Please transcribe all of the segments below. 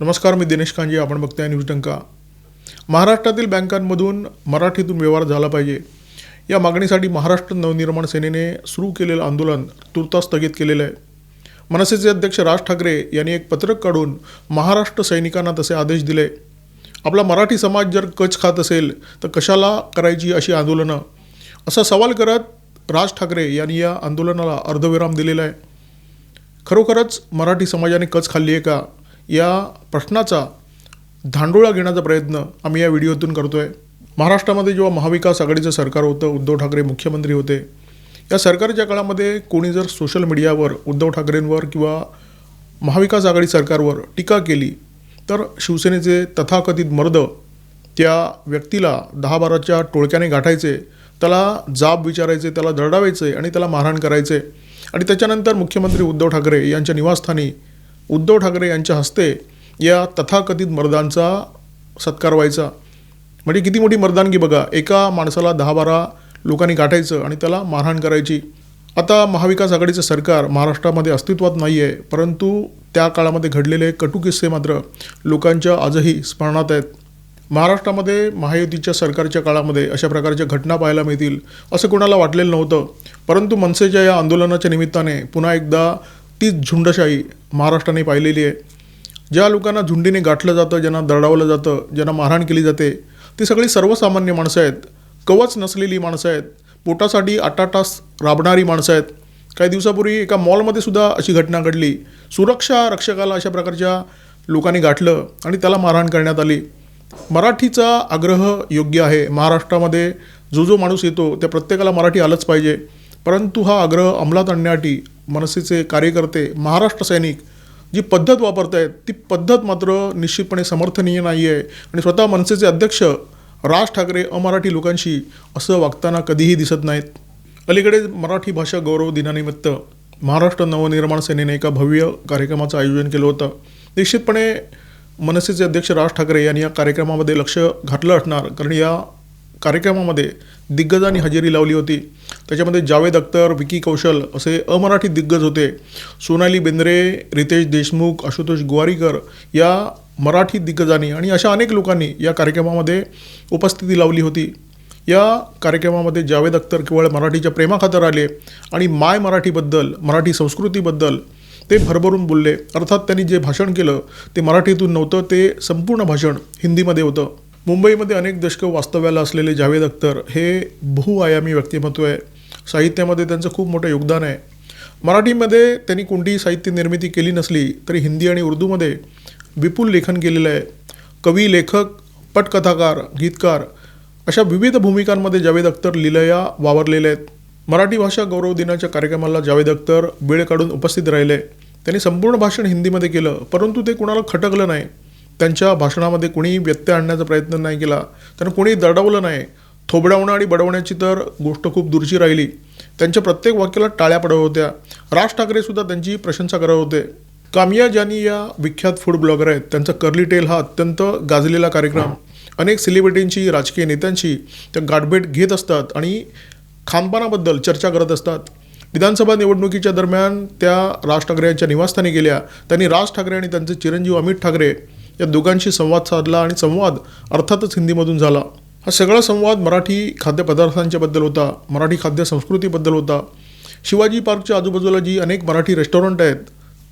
नमस्कार मी दिनेश कांजी. आपण बघताय न्यूज टंका. महाराष्ट्रातील बँकांमधून मराठीतून व्यवहार झाला पाहिजे. या मागणीसाठी महाराष्ट्र नवनिर्माण सेनेने सुरू केलेलं आंदोलन तुर्तास स्थगित केलेलं आहे. मनसेचे अध्यक्ष राज ठाकरे यांनी एक पत्रक काढून महाराष्ट्र सैनिकांना तसे आदेश दिले. आपला मराठी समाज जर कच खात असेल तर कशाला करायची अशी आंदोलनं? असा सवाल करत राज ठाकरे यांनी या आंदोलनाला अर्धविराम दिलेला आहे. खरोखरच मराठी समाजाने कच खाल्ली आहे का? या प्रश्नाचा धांडोळा घेण्याचा प्रयत्न आम्ही या व्हिडिओतून करतो आहे महाराष्ट्रामध्ये जेव्हा महाविकास आघाडीचं सरकार होतं उद्धव ठाकरे मुख्यमंत्री होते या सरकारच्या काळामध्ये कोणी जर सोशल मीडियावर उद्धव ठाकरेंवर किंवा महाविकास आघाडी सरकारवर टीका केली तर शिवसेनेचे तथाकथित मर्द त्या व्यक्तीला दहा बाराच्या टोळक्याने गाठायचे त्याला जाब विचारायचे त्याला दरडावायचे आणि त्याला मारहाण करायचे. आणि त्याच्यानंतर मुख्यमंत्री उद्धव ठाकरे यांच्या निवासस्थानी उद्धव ठाकरे यांच्या हस्ते या तथाकथित मर्दांचा सत्कार व्हायचा. म्हणजे किती मोठी मर्दानगी बघा. एका माणसाला दहा बारा लोकांनी गाठायचं आणि त्याला मारहाण करायची. आता महाविकास आघाडीचं सरकार महाराष्ट्रामध्ये अस्तित्वात नाही आहे परंतु त्या काळामध्ये घडलेले कटू किस्से मात्र लोकांच्या आजही स्मरणात आहेत. महाराष्ट्रामध्ये महायुतीच्या सरकारच्या काळामध्ये अशा प्रकारच्या घटना पाहायला मिळतील असं कोणाला वाटलेलं नव्हतं. परंतु मनसेच्या या आंदोलनाच्या निमित्ताने पुन्हा एकदा तीच झुंडशाही महाराष्ट्राने पाहिलेली आहे. ज्या लोकांना झुंडीने गाठलं जातं ज्यांना दरडावलं जातं ज्यांना मारहाण केली जाते ती सगळी सर्वसामान्य माणसं आहेत. कवच नसलेली माणसं आहेत. पोटासाठी आठ तास राबणारी माणसं आहेत. काही दिवसापूर्वी एका मॉलमध्ये सुद्धा अशी घटना घडली. सुरक्षा रक्षकाला अशा प्रकारच्या लोकांनी गाठलं आणि त्याला मारहाण करण्यात आली. मराठीचा आग्रह योग्य आहे. महाराष्ट्रामध्ये जो जो माणूस येतो त्या प्रत्येकाला मराठी आलंच पाहिजे. परंतु हा आग्रह अंमलात आणण्यासाठी मनसेचे कार्यकर्ते महाराष्ट्र सैनिक जी पद्धत वापरत आहेत ती पद्धत मात्र निश्चितपणे समर्थनीय नाही आहे आणि स्वतः मनसेचे अध्यक्ष राज ठाकरे अमराठी लोकांशी असं वागताना कधीही दिसत नाहीत. अलीकडे मराठी भाषा गौरव दिनानिमित्त महाराष्ट्र नवनिर्माण सेनेने एका भव्य कार्यक्रमाचं आयोजन केलं होतं. निश्चितपणे मनसेचे अध्यक्ष राज ठाकरे यांनी या कार्यक्रमामध्ये लक्ष घातलं असणार कारण या कार्यक्रमामध्ये दिग्गजांनी हजेरी लावली होती. त्याच्यामध्ये जावेद अख्तर विकी कौशल असे अमराठी दिग्गज होते. सोनाली बेंद्रे रितेश देशमुख आशुतोष गुवारीकर या मराठी दिग्गजांनी आणि अशा अनेक लोकांनी या कार्यक्रमामध्ये उपस्थिती लावली होती. या कार्यक्रमामध्ये जावेद अख्तर केवळ मराठीच्या प्रेमाखातर आले आणि माय मराठीबद्दल मराठी संस्कृतीबद्दल ते भरभरून बोलले. अर्थात त्यांनी जे भाषण केलं ते मराठीतून नव्हतं ते संपूर्ण भाषण हिंदीमध्ये होतं. मुंबईमध्ये अनेक दशकं वास्तव्याला असलेले जावेद अख्तर हे बहुआयामी व्यक्तिमत्व आहे. साहित्यामध्ये त्यांचं खूप मोठं योगदान आहे. मराठीमध्ये त्यांनी कोणतीही साहित्य निर्मिती केली नसली तरी हिंदी आणि उर्दूमध्ये विपुल लेखन केलेलं आहे. कवी लेखक पटकथाकार गीतकार अशा विविध भूमिकांमध्ये जावेद अख्तर लिलया वावरलेले आहेत. मराठी भाषा गौरव दिनाच्या कार्यक्रमाला जावेद अख्तर वेळ काढून उपस्थित राहिले. त्यांनी संपूर्ण भाषण हिंदीमध्ये केलं परंतु ते कुणाला खटकलं नाही. त्यांच्या भाषणामध्ये कोणी व्यत्यय आणण्याचा प्रयत्न नाही केला. त्यांना कोणी दडवलं नाही. थोबडावणं आणि बडवण्याची तर गोष्ट खूप दूरची राहिली. त्यांच्या प्रत्येक वाक्याला टाळ्या पडत होत्या. राज ठाकरेसुद्धा त्यांची प्रशंसा करत होते. कामिया जानी या विख्यात फूड ब्लॉगर आहेत त्यांचा कर्ली टेल हा अत्यंत गाजलेला कार्यक्रम. अनेक सेलिब्रिटींची राजकीय नेत्यांशी त्या गाठभेट घेत असतात आणि खानपानाबद्दल चर्चा करत असतात. विधानसभा निवडणुकीच्या दरम्यान त्या राज ठाकरे यांच्या निवासस्थानी गेल्या. त्यांनी राज ठाकरे आणि त्यांचे चिरंजीव अमित ठाकरे या दोघांशी संवाद साधला आणि संवाद अर्थातच हिंदीमधून झाला. हा सगळा संवाद मराठी खाद्यपदार्थांच्याबद्दल होता मराठी खाद्य संस्कृतीबद्दल होता. शिवाजी पार्कच्या आजूबाजूला जी अनेक मराठी रेस्टॉरंट आहेत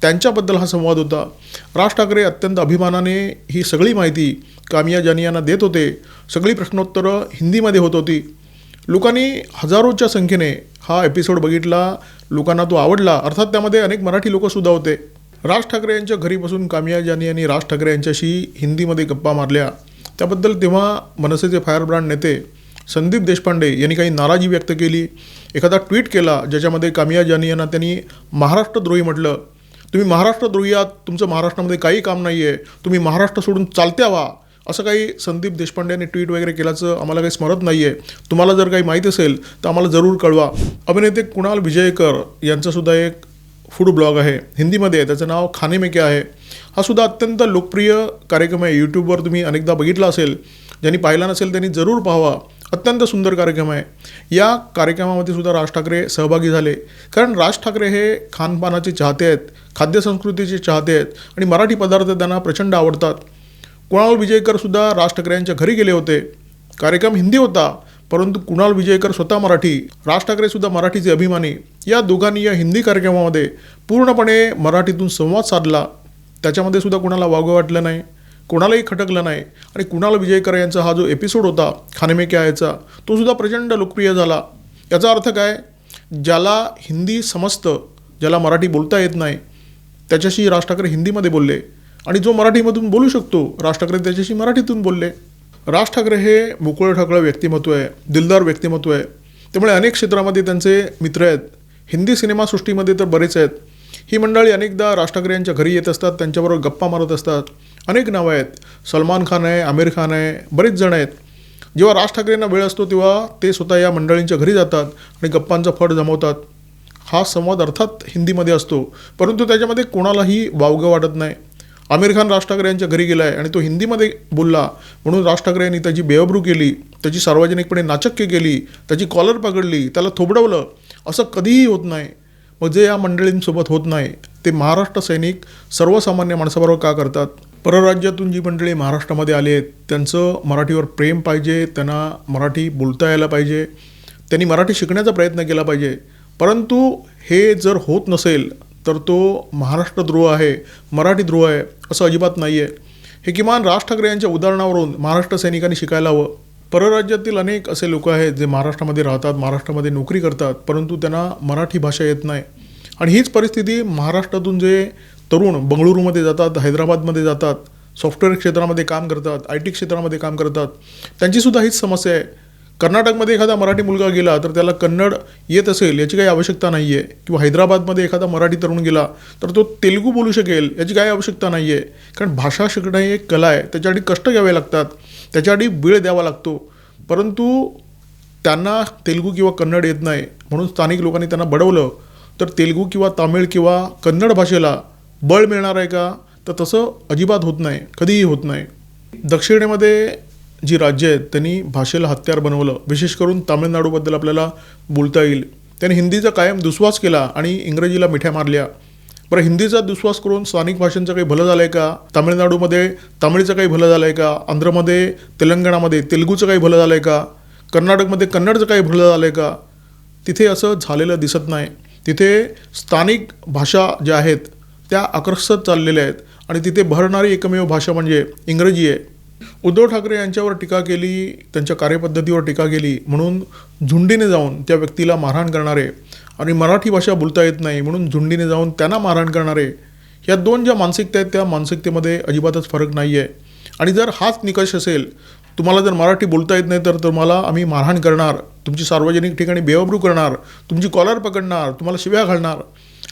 त्यांच्याबद्दल हा संवाद होता. राज ठाकरे अत्यंत अभिमानाने ही सगळी माहिती कामिया जानियांना देत होते. सगळी प्रश्नोत्तरं हिंदीमध्ये होत होती. लोकांनी हजारोच्या संख्येने हा एपिसोड बघितला लोकांना तो आवडला. अर्थात त्यामध्ये अनेक मराठी लोकंसुद्धा होते. राज ठाकरे यांच्या घरी बसून कामिया जानी यांनी राज ठाकरे यांच्याशी हिंदीमध्ये गप्पा मारल्या. त्याबद्दल तेव्हा मनसेचे फायरब्रँड नेते संदीप देशपांडे यांनी काही नाराजी व्यक्त केली. एखादा ट्विट केला ज्याच्यामध्ये कामिया जानी यांना त्यांनी महाराष्ट्रद्रोही म्हटलं. तुम्ही महाराष्ट्रद्रोही आहात तुमचं महाराष्ट्रामध्ये काही काम नाही आहे तुम्ही महाराष्ट्र सोडून चालत्या व्हा. असं काही संदीप देशपांडे यांनी ट्विट वगैरे केल्याचं आम्हाला काही स्मरत नाही आहे तुम्हाला जर काही माहीत असेल तर आम्हाला जरूर कळवा. अभिनेते कुणाल विजयकर यांचंसुद्धा एक फूड ब्लॉग आहे हिंदीमध्ये आहे त्याचं नाव खाने में क्या आहे. हा सुद्धा अत्यंत लोकप्रिय कार्यक्रम आहे. यूट्यूबवर तुम्ही अनेकदा बघितला असेल. ज्यांनी पाहिला नसेल त्यांनी जरूर पाहावा. अत्यंत सुंदर कार्यक्रम आहे. या कार्यक्रमामध्ये सुद्धा राज ठाकरे सहभागी झाले. कारण राज ठाकरे हे खानपानाचे चाहते आहेत खाद्यसंस्कृतीचे चाहते आहेत आणि मराठी पदार्थ त्यांना प्रचंड आवडतात. कुणाल विजयकर सुद्धा राज ठाकरे यांच्या घरी गेले होते. कार्यक्रम हिंदी होता. परंतु कुणाल विजयकर स्वतः मराठी राज ठाकरे सुद्धा मराठीचे अभिमानी. या दोघांनी या हिंदी कार्यक्रमामध्ये पूर्णपणे मराठीतून संवाद साधला. त्याच्यामध्ये सुद्धा कुणाला वागं वाटलं नाही कोणालाही खटकलं नाही आणि कुणाल विजयकर यांचा हा जो एपिसोड होता खाने क्या याचा तो सुद्धा प्रचंड लोकप्रिय झाला. याचा अर्थ काय? ज्याला हिंदी समजतं ज्याला मराठी बोलता येत नाही त्याच्याशी राज ठाकरे हिंदीमध्ये बोलले. आणि जो मराठीमधून बोलू शकतो राज ठाकरे त्याच्याशी मराठीतून बोलले. राज ठाकरे हे मोकळं ठाकळं व्यक्तिमत्व आहे दिलदार व्यक्तिमत्व आहे. त्यामुळे अनेक क्षेत्रामध्ये त्यांचे मित्र आहेत. हिंदी सिनेमासृष्टीमध्ये तर बरेच आहेत. ही मंडळी अनेकदा राज ठाकरे यांच्या घरी येत असतात त्यांच्याबरोबर गप्पा मारत असतात. अनेक नावं आहेत. सलमान खान आहे आमिर खान आहे बरेच जण आहेत. जेव्हा राज ठाकरेंना वेळ असतो तेव्हा ते स्वतः या मंडळींच्या घरी जातात आणि गप्पांचा फड जमवतात. हा संवाद अर्थात हिंदीमध्ये असतो परंतु त्याच्यामध्ये कोणालाही वावगं वाटत नाही. आमिर खान राज ठाकरे यांच्या घरी गेला आहे आणि तो हिंदीमध्ये बोलला. म्हणून राज ठाकरे यांनी त्याची बेअब्रू केली त्याची सार्वजनिकपणे नाचक्य केली त्याची कॉलर पकडली त्याला थोबडवलं. असं कधीही होत नाही. मग जे या मंडळींसोबत होत नाही ते महाराष्ट्र सैनिक सर्वसामान्य माणसाबरोबर का करतात? परराज्यातून जी मंडळी महाराष्ट्रामध्ये आली आहेत त्यांचं मराठीवर प्रेम पाहिजे त्यांना मराठी बोलता यायला पाहिजे त्यांनी मराठी शिकण्याचा प्रयत्न केला पाहिजे. परंतु हे जर होत नसेल तर तो महाराष्ट्र ध्रुव आहे मराठी द्रोह आहे. असं अजिबात नाही आहे हे किमान राज ठाकरे यांच्या उदाहरणावरून महाराष्ट्र सैनिकांनी शिकायला हवं. परराज्यातील अनेक असे लोक आहेत जे महाराष्ट्रामध्ये राहतात महाराष्ट्रामध्ये नोकरी करतात परंतु त्यांना मराठी भाषा येत नाही. आणि हीच परिस्थिती महाराष्ट्रातून जे तरुण बंगळुरूमध्ये जातात हैदराबादमध्ये जातात सॉफ्टवेअर क्षेत्रामध्ये काम करतात आय टी क्षेत्रामध्ये काम करतात त्यांचीसुद्धा हीच समस्या आहे. कर्नाटकमध्ये एखादा मराठी मुलगा गेला तर त्याला कन्नड येत असेल याची काही आवश्यकता नाही आहे किंवा हैदराबादमध्ये एखादा मराठी तरुण गेला तर तो तेलुगू बोलू शकेल याची काही आवश्यकता नाही आहे कारण भाषा शिकणं ही एक कला आहे. त्याच्यासाठी कष्ट घ्यावे लागतात. त्याच्यासाठी वेळ द्यावा लागतो. परंतु त्यांना तेलुगू किंवा कन्नड येत नाही. म्हणून स्थानिक लोकांनी त्यांना बडवलं. तर तेलुगू किंवा तामिळ किंवा कन्नड भाषेला बळ मिळणार आहे का? तर तसं अजिबात होत नाही. कधीही होत नाही. दक्षिणेमध्ये जी राज्य आहेत त्यांनी भाषेला हत्यार बनवलं. विशेष करून तामिळनाडूबद्दल आपल्याला बोलता येईल. त्यांनी हिंदीचा कायम दुस्वास केला आणि इंग्रजीला मिठ्या मारल्या. बरं हिंदीचा दुस्वास करून स्थानिक भाषांचं काही भलं झालं आहे का? तामिळनाडूमध्ये तामिळचं काही भलं झालं आहे का? आंध्रमध्ये तेलंगणामध्ये तेलुगूचं काही भलं झालं आहे का? कर्नाटकमध्ये कन्नडचं काही भलं झालं आहे का? तिथे असं झालेलं दिसत नाही. तिथे स्थानिक भाषा ज्या आहेत त्या आकर्षत चाललेल्या आहेत. आणि तिथे भरणारी एकमेव भाषा म्हणजे इंग्रजी आहे. उद्धव ठाकरे यांच्यावर टीका केली त्यांच्या कार्यपद्धतीवर टीका केली म्हणून झुंडीने जाऊन त्या व्यक्तीला मारहाण करणारे आणि मराठी भाषा बोलता येत नाही म्हणून झुंडीने जाऊन त्यांना मारहाण करणारे या दोन ज्या मानसिकता आहेत त्या मानसिकतेमध्ये अजिबातच फरक नाही आहे आणि जर हाच निकष असेल तुम्हाला जर मराठी बोलता येत नाही तर तुम्हाला आम्ही मारहाण करणार तुमची सार्वजनिक ठिकाणी बेवाबरू करणार तुमची कॉलर पकडणार तुम्हाला शिव्या घालणार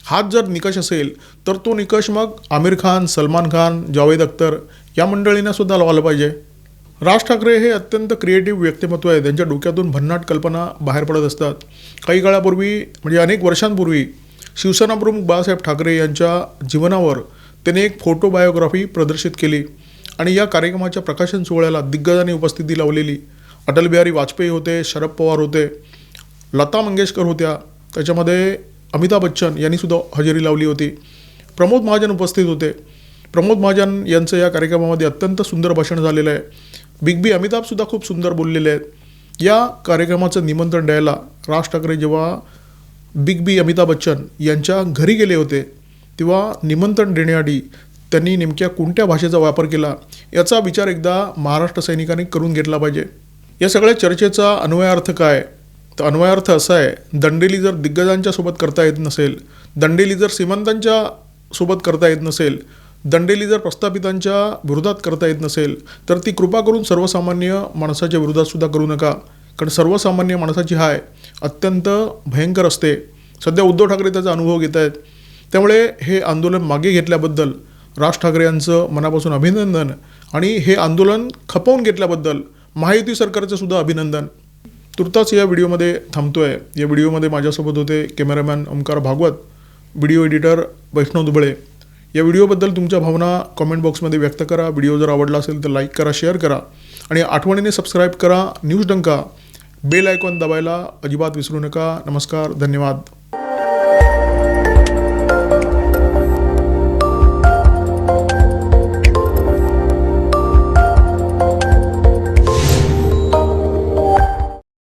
हाच जर निकष असेल तर तो निकष मग आमिर खान सलमान खान जावेद अख्तर या मंडळींना सुद्धा लावलं पाहिजे. राज ठाकरे हे अत्यंत क्रिएटिव्ह व्यक्तिमत्व आहे. त्यांच्या डोक्यातून भन्नाट कल्पना बाहेर पडत असतात. काही काळापूर्वी म्हणजे अनेक वर्षांपूर्वी शिवसेना प्रमुख बाळासाहेब ठाकरे यांच्या जीवनावर त्याने एक फोटो बायोग्राफी प्रदर्शित केली आणि या कार्यक्रमाच्या प्रकाशन सोहळ्याला दिग्गजांनी उपस्थिती लावलेली. अटल बिहारी वाजपेयी होते शरद पवार होते लता मंगेशकर होत्या. त्याच्यामध्ये अमिताभ बच्चन यांनीसुद्धा हजेरी लावली होती. प्रमोद महाजन उपस्थित होते. प्रमोद महाजन यांचं या कार्यक्रमामध्ये अत्यंत सुंदर भाषण झालेलं आहे. बिग बी अमिताभसुद्धा खूप सुंदर बोललेले आहेत. या कार्यक्रमाचं निमंत्रण द्यायला राज ठाकरे जेव्हा बिग बी अमिताभ बच्चन यांच्या घरी गेले होते तेव्हा निमंत्रण देण्याआधी त्यांनी नेमक्या कोणत्या भाषेचा वापर केला याचा विचार एकदा महाराष्ट्र सैनिकांनी करून घेतला पाहिजे. या सगळ्या चर्चेचा अन्वयार्थ काय? तर अन्वयार्थ असा आहे दंडेली जर दिग्गजांच्या सोबत करता येत नसेल दंडेली जर श्रीमंतांच्या सोबत करता येत नसेल दंडेली जर प्रस्थापितांच्या विरोधात करता येत नसेल तर ती कृपा करून सर्वसामान्य माणसाच्या विरोधात सुद्धा करू नका. कारण सर्वसामान्य माणसाची हाय अत्यंत भयंकर असते. सध्या उद्धव ठाकरे त्याचा अनुभव घेत आहेत. त्यामुळे हे आंदोलन मागे घेतल्याबद्दल राज ठाकरे यांचं मनापासून अभिनंदन आणि हे आंदोलन खपवून घेतल्याबद्दल महायुती सरकारचं सुद्धा अभिनंदन. तुर्तास या व्हिडिओमध्ये थांबतो आहे या व्हिडिओमध्ये माझ्यासोबत होते cameraman Omkar Bhagwat video editor Vaishnav Duble. या व्हिडिओबद्दल तुमच्या भावना कॉमेंट बॉक्समध्ये व्यक्त करा. व्हिडिओ जर आवडला असेल तर लाईक करा शेअर करा. आणि आठवणीने सबस्क्राईब करा न्यूज डंका. बेल आयकॉन दाबायला अजिबात विसरू नका. नमस्कार धन्यवाद.